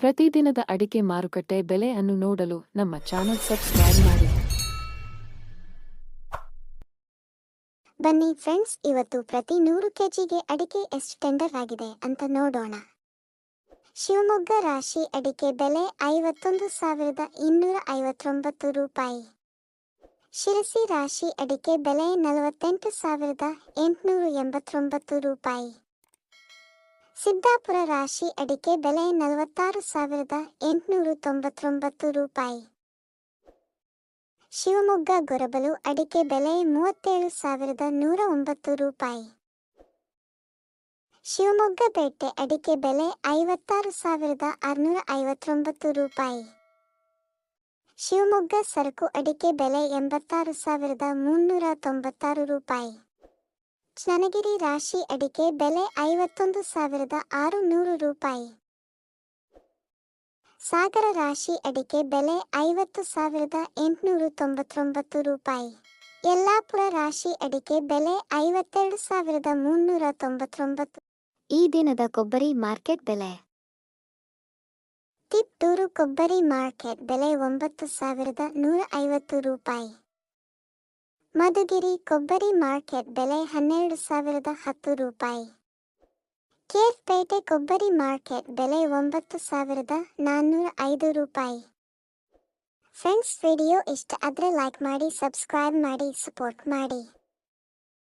ಪ್ರತಿದಿನದ ಅಡಿಕೆ ಮಾರುಕಟ್ಟೆ ಬೆಲೆ ಅನ್ನು ನೋಡಲು ನಮ್ಮ ಚಾನೆಲ್ ಸಬ್ಸ್ಕ್ರೈಬ್ ಮಾಡಿ. ಬನ್ನಿ ಫ್ರೆಂಡ್ಸ್, ಇವತ್ತು ಪ್ರತಿ ನೂರು ಕೆಜಿಗೆ ಅಡಿಕೆ ಎಷ್ಟು ಟೆಂಡರ್ ಆಗಿದೆ ಅಂತ ನೋಡೋಣ. ಶಿವಮೊಗ್ಗ ರಾಶಿ ಅಡಿಕೆ ಬೆಲೆ ಐವತ್ತೊಂದು ಸಾವಿರದ ಇನ್ನೂರ ಐವತ್ತೊಂಬತ್ತು ರೂಪಾಯಿ. ಶಿರಸಿ ರಾಶಿ ಅಡಿಕೆ ಬೆಲೆ ನಲವತ್ತೆಂಟು ಸಾವಿರದ ಎಂಟುನೂರ ಎಂಬತ್ತೊಂಬತ್ತು ರೂಪಾಯಿ. ಸಿದ್ದಾಪುರ ರಾಶಿ ಅಡಿಕೆ ಬೆಲೆ ನಲವತ್ತಾರು ಸಾವಿರದ ಎಂಟುನೂರ ತೊಂಬತ್ತೊಂಬತ್ತು ರೂಪಾಯಿ. ಶಿವಮೊಗ್ಗ ಗೊರಬಲು ಅಡಿಕೆ ಬೆಲೆ ಮೂವತ್ತೇಳು ಸಾವಿರದ ನೂರ ಒಂಬತ್ತು ರೂಪಾಯಿ. ಶಿವಮೊಗ್ಗ ಪೇಟೆ ಅಡಿಕೆ ಬೆಲೆ ಐವತ್ತಾರು ಸಾವಿರದ ಆರುನೂರ ಐವತ್ತೊಂಬತ್ತು ರೂಪಾಯಿ. ಶಿವಮೊಗ್ಗ ಸರಕು ಅಡಿಕೆ ಬೆಲೆ ಎಂಬತ್ತಾರು ಸಾವಿರದ ಮುನ್ನೂರ ತೊಂಬತ್ತಾರು ರೂಪಾಯಿ. ಚನ್ನಗಿರಿ ರಾಶಿ ಅಡಿಕೆ ಬೆಲೆ ಐವತ್ತೊಂದು ಸಾವಿರದ ಆರುನೂರು ರೂಪಾಯಿ. ಸಾಗರ ರಾಶಿ ಅಡಿಕೆ ಬೆಲೆ ಐವತ್ತು ಸಾವಿರದ ಎಂಟುನೂರ ತೊಂಬತ್ತೊಂಬತ್ತು ರೂಪಾಯಿ. ಯಲ್ಲಾಪುರ ರಾಶಿ ಅಡಿಕೆ ಬೆಲೆ ಐವತ್ತೆರಡು ಸಾವಿರದ ಮುನ್ನೂರ ತೊಂಬತ್ತೊಂಬತ್ತು. ಈ ದಿನದ ಕೊಬ್ಬರಿ ಮಾರ್ಕೆಟ್ ಬೆಲೆ. ತಿಪ್ಟೂರು ಕೊಬ್ಬರಿ ಮಾರ್ಕೆಟ್ ಬೆಲೆ ಒಂಬತ್ತು ಸಾವಿರದ ನೂರ ಐವತ್ತು ರೂಪಾಯಿ. ಮಧುಗಿರಿ ಕೊಬ್ಬರಿ ಮಾರ್ಕೆಟ್ ಬೆಲೆ ಹನ್ನೆರಡು ಸಾವಿರದ ಹತ್ತು ರೂಪಾಯಿ. ಕೇರ್ಪೇಟೆ ಕೊಬ್ಬರಿ ಮಾರ್ಕೆಟ್ ಬೆಲೆ ಒಂಬತ್ತು ಸಾವಿರದ ನಾನ್ನೂರ ಐದು ರೂಪಾಯಿ. ಫ್ರೆಂಡ್ಸ್, ವಿಡಿಯೋ ಇಷ್ಟ ಆದರೆ ಲೈಕ್ ಮಾಡಿ ಸಬ್ಸ್ಕ್ರೈಬ್ ಮಾಡಿ ಸಪೋರ್ಟ್ ಮಾಡಿ.